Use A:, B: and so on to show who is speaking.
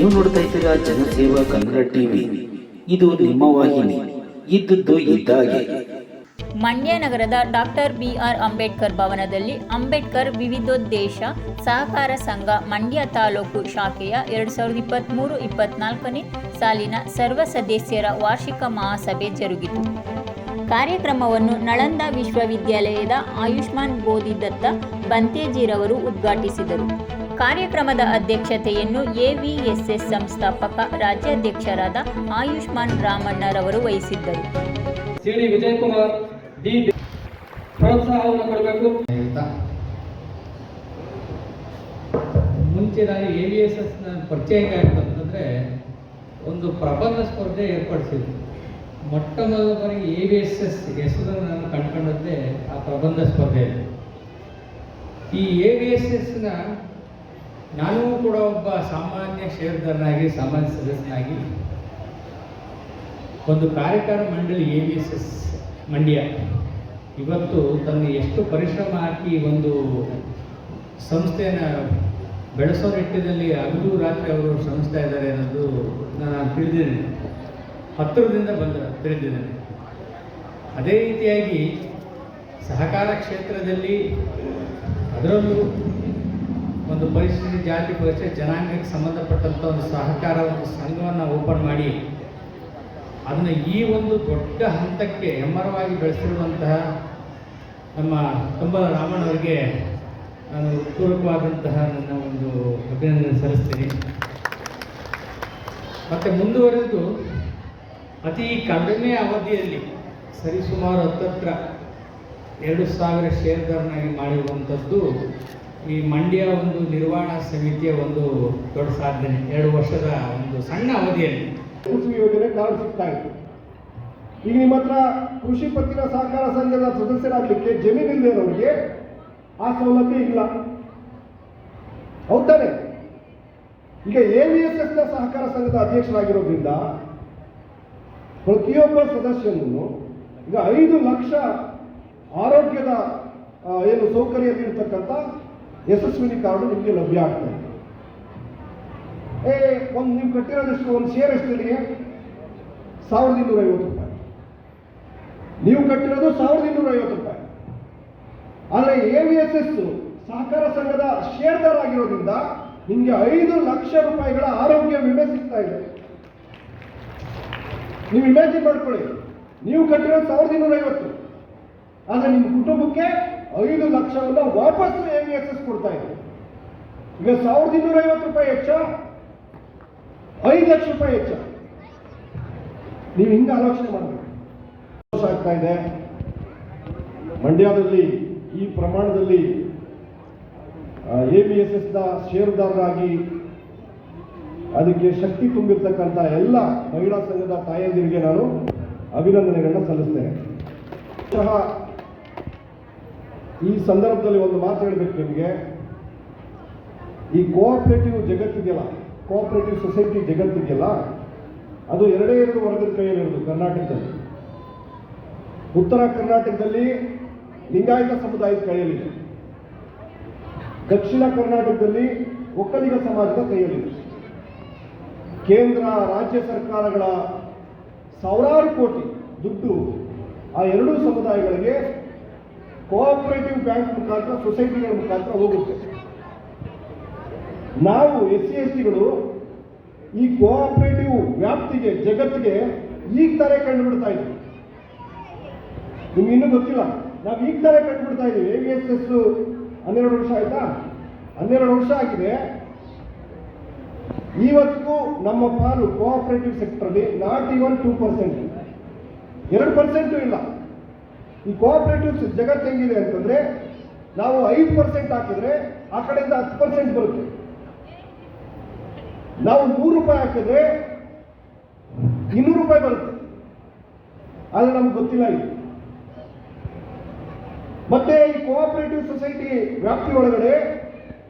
A: ನೀವು ನೋಡ್ತಾ ಇದ್ದೀರಾ ಜನಸೇವಾ ಕನ್ನಡ ಟಿವಿ. ಇದು ನಿಮ್ಮ ವಾಹಿನಿ. ಇದ್ದದ್ದು ಇದ್ದಾಗೆ.
B: ಮಂಡ್ಯ ನಗರದ ಡಾಕ್ಟರ್ ಬಿಆರ್ ಅಂಬೇಡ್ಕರ್ ಭವನದಲ್ಲಿ ಅಂಬೇಡ್ಕರ್ ವಿವಿಧೋದ್ದೇಶ ಸಹಕಾರ ಸಂಘ ಮಂಡ್ಯ ತಾಲೂಕು ಶಾಖೆಯ ಎರಡು ಸಾವಿರದ ಇಪ್ಪತ್ತ್ಮೂರು ಇಪ್ಪತ್ನಾಲ್ಕನೇ ಸಾಲಿನ ಸರ್ವ ಸದಸ್ಯರ ವಾರ್ಷಿಕ ಮಹಾಸಭೆ ಜರುಗಿತು. ಕಾರ್ಯಕ್ರಮವನ್ನು ನಳಂದ ವಿಶ್ವವಿದ್ಯಾಲಯದ ಆಯುಷ್ಮಾನ್ ಬೋಧಿದತ್ತ ಬಂತೇಜಿರವರು ಉದ್ಘಾಟಿಸಿದರು. ಕಾರ್ಯಕ್ರಮದ ಅಧ್ಯಕ್ಷತೆಯನ್ನು ಎವಿಎಸ್ಎಸ್ ಸಂಸ್ಥಾಪಕ ರಾಜ್ಯಾಧ್ಯಕ್ಷರಾದ ಆಯುಷ್ಮಾನ್ ರಾಮಣ್ಣರವರು ವಹಿಸಿದ್ದರು.
C: ಸಿ ಡಿ ವಿಜಯಕುಮಾರ್ ಡಿ ಪ್ರೋತ್ಸಾಹವನ್ನು ಕೊಡಬೇಕು.
D: ಹೇಳ್ತಾ
C: ಮುಂಚೆ ನಾನು ಎ ವಿ ಎಸ್ ಎಸ್ ಪರಿಚಯ ಅಂತಂದರೆ ಒಂದು ಪ್ರಬಂಧ ಸ್ಪರ್ಧೆ ಏರ್ಪಡಿಸಿದ್ರು. ಮೊಟ್ಟ ಮೊದಲ ಬಾರಿಗೆ ಎ ವಿ ಎಸ್ ಎಸ್ ಹೆಸರನ್ನು ನಾನು ಕಂಡುಕೊಂಡದ್ದೇ ಆ ಪ್ರಬಂಧ ಸ್ಪರ್ಧೆಯಲ್ಲಿ. ಈ ಎ ವಿ ಎಸ್ ಎಸ್ನ ನಾನೂ ಕೂಡ ಒಬ್ಬ ಸಾಮಾನ್ಯ ಶೇರ್ದಾರನಾಗಿ ಸಾಮಾನ್ಯ ಸದಸ್ಯನಾಗಿ ಒಂದು ಕಾರ್ಯಕಾರ ಮಂಡಳಿ A B S S Mandya. ಇವತ್ತು ತನ್ನ ಎಷ್ಟು ಪರಿಶ್ರಮ ಹಾಕಿ ಒಂದು ಸಂಸ್ಥೆಯನ್ನು ಬೆಳೆಸೋ ನಿಟ್ಟಿನಲ್ಲಿ ಹಗಲು ರಾತ್ರಿ ಅವರು ಶ್ರಮಿಸ್ತಾ ಇದ್ದಾರೆ ಅನ್ನೋದು ನಾನು ತಿಳಿದಿದ್ದೇನೆ. ಹತ್ತಿರದಿಂದ ಬಂದ, ತಿಳಿದಿದ್ದೇನೆ. ಅದೇ ರೀತಿಯಾಗಿ ಸಹಕಾರ ಕ್ಷೇತ್ರದಲ್ಲಿ ಅದರಲ್ಲೂ ಒಂದು ಪರಿಸ್ಥಿತಿ ಜಾತಿ ಪರಿಚಯ ಜನಾಂಗಕ್ಕೆ ಸಂಬಂಧಪಟ್ಟಂಥ ಒಂದು ಸಹಕಾರ, ಒಂದು ಸಂಘವನ್ನು ಓಪನ್ ಮಾಡಿ, ಅದನ್ನು ಈ ಒಂದು ದೊಡ್ಡ ಹಂತಕ್ಕೆ ಹೆಮ್ಮರವಾಗಿ ಬೆಳೆಸಿರುವಂತಹ ನಮ್ಮ ತುಂಬಲ ರಾಮಣ್ಣವರಿಗೆ ನಾನು ಪೂರ್ವಕವಾದಂತಹ ನನ್ನ ಒಂದು ಅಭಿನಂದನೆ ಸಲ್ಲಿಸ್ತೀನಿ. ಮತ್ತು ಮುಂದುವರೆದು ಅತಿ ಕಡಿಮೆ ಅವಧಿಯಲ್ಲಿ ಸರಿಸುಮಾರು ಹತ್ತತ್ರ ಎರಡು ಸಾವಿರ ಷೇರ್ದಾರನಾಗಿ ಮಾಡಿರುವಂಥದ್ದು ಈ ಮಂಡ್ಯ ಒಂದು ನಿರ್ವಹಣಾ ಸಮಿತಿಯ ಒಂದು ದೊಡ್ಡ ಸಾಧನೆ. ಎರಡು ವರ್ಷದ ಒಂದು ಸಣ್ಣ ಅವಧಿಯಲ್ಲಿ.
E: ಕೃಷಿ ಯೋಜನೆ ಕಾರ್ಡ್ ಸಿಗ್ತಾ ಇತ್ತು ಈಗ ನಿಮ್ಮ ಹತ್ರ ಕೃಷಿ ಪತ್ತಿನ ಸಹಕಾರ ಸಂಘದ ಸದಸ್ಯರಾಗಲಿಕ್ಕೆ ಜಮೀನಿಲ್ಲದವರಿಗೆ ಆ ಸೌಲಭ್ಯ ಇಲ್ಲ. ಹೌದಾನೆ ಈಗ ಎ ವಿ ಎಸ್ ಎಸ್ನ ಸಹಕಾರ ಸಂಘದ ಅಧ್ಯಕ್ಷರಾಗಿರೋದ್ರಿಂದ ಪ್ರತಿಯೊಬ್ಬ ಸದಸ್ಯನೂ ಈಗ ಐದು ಲಕ್ಷ ಆರೋಗ್ಯದ ಏನು ಸೌಕರ್ಯ ನೀಡತಕ್ಕಂಥ ಯಶಸ್ವಿನಿ ಕಾರ್ಡು ನಿಮಗೆ ಲಭ್ಯ ಆಗ್ತದೆ ಏ, ಒಂದು ನೀವು ಕಟ್ಟಿರೋದಷ್ಟು ಒಂದು ಶೇರ್ ಎಷ್ಟಿದೆ ಸಾವಿರದ ಇನ್ನೂರ ಐವತ್ತು ರೂಪಾಯಿ. ನೀವು ಕಟ್ಟಿರೋದು ಸಾವಿರದ ಇನ್ನೂರ ಐವತ್ತು ರೂಪಾಯಿ. ಆದರೆ ಎ ವಿ ಎಸ್ ಎಸ್ ಸಹಕಾರ ಸಂಘದ ಶೇರ್ದಾರ ಆಗಿರೋದ್ರಿಂದ ನಿಮಗೆ ಐದು ಲಕ್ಷ ರೂಪಾಯಿಗಳ ಆರೋಗ್ಯ ವಿಮೆ ಸಿಗ್ತಾ ಇದೆ. ನೀವು ಇಮ್ಯಾಜಿನ್ ಮಾಡ್ಕೊಳ್ಳಿ. ನೀವು ಕಟ್ಟಿರೋದು ಸಾವಿರದ ಇನ್ನೂರ ಐವತ್ತು. ಆದರೆ ನಿಮ್ಮ ಕುಟುಂಬಕ್ಕೆ ಐದು ಲಕ್ಷವನ್ನು ವಾಪಸ್ ಎ ವಿ ಎಸ್ ಎಸ್ ಕೊಡ್ತಾ ಇದೆ. ಈಗ ಸಾವಿರದ ಇನ್ನೂರ ಐವತ್ತು ರೂಪಾಯಿ ಹೆಚ್ಚ ಐದು ಲಕ್ಷ ರೂಪಾಯಿ ಹೆಚ್ಚ ನೀವು ಹಿಂಗೆ ಆಲೋಚನೆ ಮಾಡಬೇಕು. ಆಗ್ತಾ ಇದೆ. ಮಂಡ್ಯದಲ್ಲಿ ಈ ಪ್ರಮಾಣದಲ್ಲಿ ಎ ಬಿ ಎಸ್ ಎಸ್ನ ಷೇರುದಾರರಾಗಿ ಅದಕ್ಕೆ ಶಕ್ತಿ ತುಂಬಿರ್ತಕ್ಕಂಥ ಎಲ್ಲ ಮಹಿಳಾ ಸಂಘದ ತಾಯಂದಿರಿಗೆ ನಾನು ಅಭಿನಂದನೆಗಳನ್ನ ಸಲ್ಲಿಸ್ತೇನೆ. ಸಹ ಈ ಸಂದರ್ಭದಲ್ಲಿ ಒಂದು ಮಾತು ಹೇಳಬೇಕು ನಿಮಗೆ. ಈ ಕೋಆಪರೇಟಿವ್ ಜಗತ್ತಿದೆಯಲ್ಲ ಕೋಆಪರೇಟಿವ್ ಸೊಸೈಟಿ ಜಗತ್ತಿದೆಯಲ್ಲ, ಅದು ಎರಡೇ ಎರಡು ವರ್ಗದ ಕೈಯಲ್ಲಿರೋದು ಕರ್ನಾಟಕದಲ್ಲಿ. ಉತ್ತರ ಕರ್ನಾಟಕದಲ್ಲಿ ಲಿಂಗಾಯತ ಸಮುದಾಯದ ಕೈಯಲ್ಲಿದೆ. ದಕ್ಷಿಣ ಕರ್ನಾಟಕದಲ್ಲಿ ಒಕ್ಕಲಿಗ ಸಮಾಜದ ಕೈಯಲ್ಲಿದೆ. ಕೇಂದ್ರ, ರಾಜ್ಯ ಸರ್ಕಾರಗಳ ಸಾವಿರಾರು ಕೋಟಿ ದುಡ್ಡು ಆ ಎರಡೂ ಸಮುದಾಯಗಳಿಗೆ ಕೋಆಪರೇಟಿವ್ ಬ್ಯಾಂಕ್ ಮುಖಾಂತರ ಸೊಸೈಟಿಗಳ ಮುಖಾಂತರ ಹೋಗುತ್ತೆ. ನಾವು ಎಸ್ ಸಿ ಎಸ್ ಟಿಗಳು ಈ ಕೋಆಪರೇಟಿವ್ ವ್ಯಾಪ್ತಿಗೆ, ಜಗತ್ತಿಗೆ ಈಗ ತಾರೆ ಕಂಡುಬಿಡ್ತಾ ಇದ್ದೀವಿ. ನಿಮ್ಗೆ ಇನ್ನೂ ಗೊತ್ತಿಲ್ಲ. ನಾವು ಈಗ ತಾರೆ ಕಂಡುಬಿಡ್ತಾ ಇದ್ದೀವಿ. ವಿ ಎಸ್ ಎಸ್ ಹನ್ನೆರಡು ವರ್ಷ ಆಯ್ತಾ? ಹನ್ನೆರಡು ವರ್ಷ ಆಗಿದೆ. ಇವತ್ತಿಗೂ ನಮ್ಮ ಪಾಲು ಕೋಆಪರೇಟಿವ್ ಸೆಕ್ಟರ್ಲಿ ನಾಟ್ ಇವನ್ ಟೂ ಪರ್ಸೆಂಟ್. ಎರಡು ಪರ್ಸೆಂಟು ಇಲ್ಲ. ಈ ಕೋಆಪರೇಟಿವ್ಸ್ ಜಗತ್ತು ಹೆಂಗಿದೆ ಅಂತಂದ್ರೆ ನಾವು ಐದು ಪರ್ಸೆಂಟ್ ಹಾಕಿದ್ರೆ ಆ ಕಡೆಯಿಂದ ಹತ್ತು ಪರ್ಸೆಂಟ್ ಬರುತ್ತೆ. ನಾವು ನೂರು ರೂಪಾಯಿ ಹಾಕಿದ್ರೆ ಇನ್ನೂರು ರೂಪಾಯಿ ಬರುತ್ತೆ. ಆದರೆ ನಮ್ಗೆ ಗೊತ್ತಿಲ್ಲ ಇದು. ಮತ್ತೆ ಈ ಕೋಆಪರೇಟಿವ್ ಸೊಸೈಟಿ ವ್ಯಾಪ್ತಿ ಒಳಗಡೆ